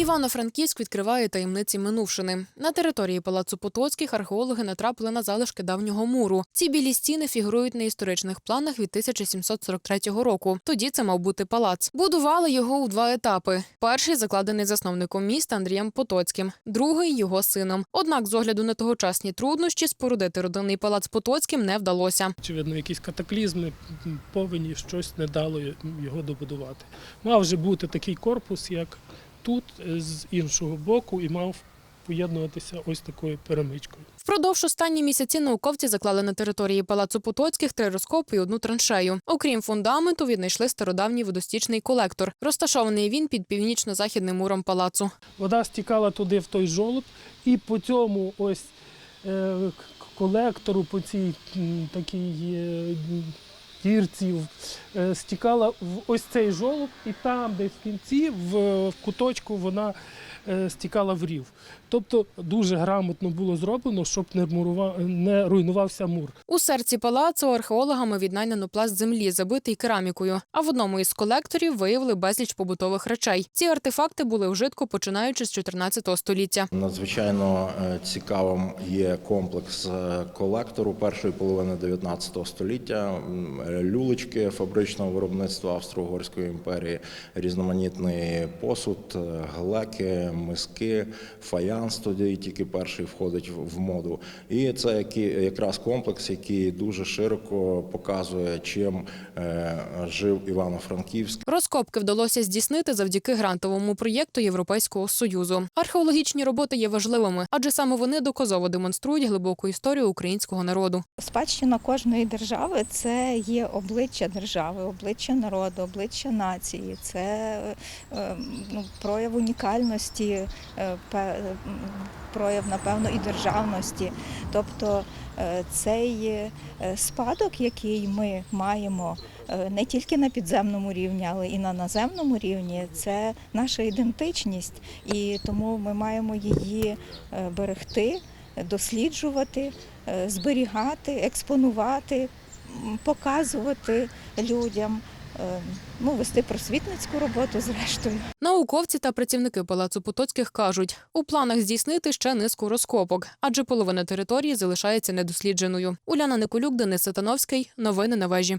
Івано-Франківськ відкриває таємниці минувшини. На території палацу Потоцьких археологи натрапили на залишки давнього муру. Ці білі стіни фігурують на історичних планах від 1743 року. Тоді це мав бути палац. Будували його у два етапи: перший закладений засновником міста Андрієм Потоцьким, другий його сином. Однак, з огляду на тогочасні труднощі, спорудити родинний палац Потоцьким не вдалося. Очевидно, якісь катаклізми, м, повені, щось не дало його добудувати. Мав же бути такий корпус, як тут, е, з іншого боку, і мав поєднуватися ось такою перемичкою. Впродовж останні місяці науковці заклали на території палацу Потоцьких три розкопи і одну траншею. Окрім фундаменту, віднайшли стародавній водостічний колектор. Розташований він під північно-західним муром палацу. Вода стікала туди в той жолоб, і по цьому ось е, колектору, по цій такій дірці е, стікала в ось цей жолоб, і там, десь в кінці, в, в куточку, вона е, стікала в рів. Тобто дуже грамотно було зроблено, щоб не, мурува, не руйнувався мур. У серці палацу археологами віднайдено пласт землі, забитий керамікою. А в одному із колекторів виявили безліч побутових речей. Ці артефакти були вжитку починаючи з 14 століття. Надзвичайно е, цікавим є комплекс колектору першої половини 19 століття. Е, Люлечки фабричного виробництва Австро-Угорської імперії, різноманітний посуд, е, глеки, миски, фаянс. Тоді тільки перший входить в- в моду. І це які- якраз комплекс, який дуже широко показує, чим е, жив Івано-Франківськ. Розкопки вдалося здійснити завдяки грантовому проєкту Європейського союзу. Археологічні роботи є важливими, адже саме вони доказово демонструють глибоку історію українського народу. Спадщина кожної держави це є обличчя держави, обличчя народу, обличчя нації. Це е, ну, прояв унікальності, е, прояв, напевно, і державності. Тобто е, цей спадок, який ми маємо не тільки на підземному рівні, але і на наземному рівні, це наша ідентичність, і тому ми маємо її берегти, досліджувати, зберігати, експонувати, показувати людям, е, ну, вести просвітницьку роботу зрештою. Науковці та працівники палацу Потоцьких кажуть, у планах здійснити ще низку розкопок, адже половина території залишається недослідженою. Уляна Николюк, Денис Сатановський. Новини на вежі.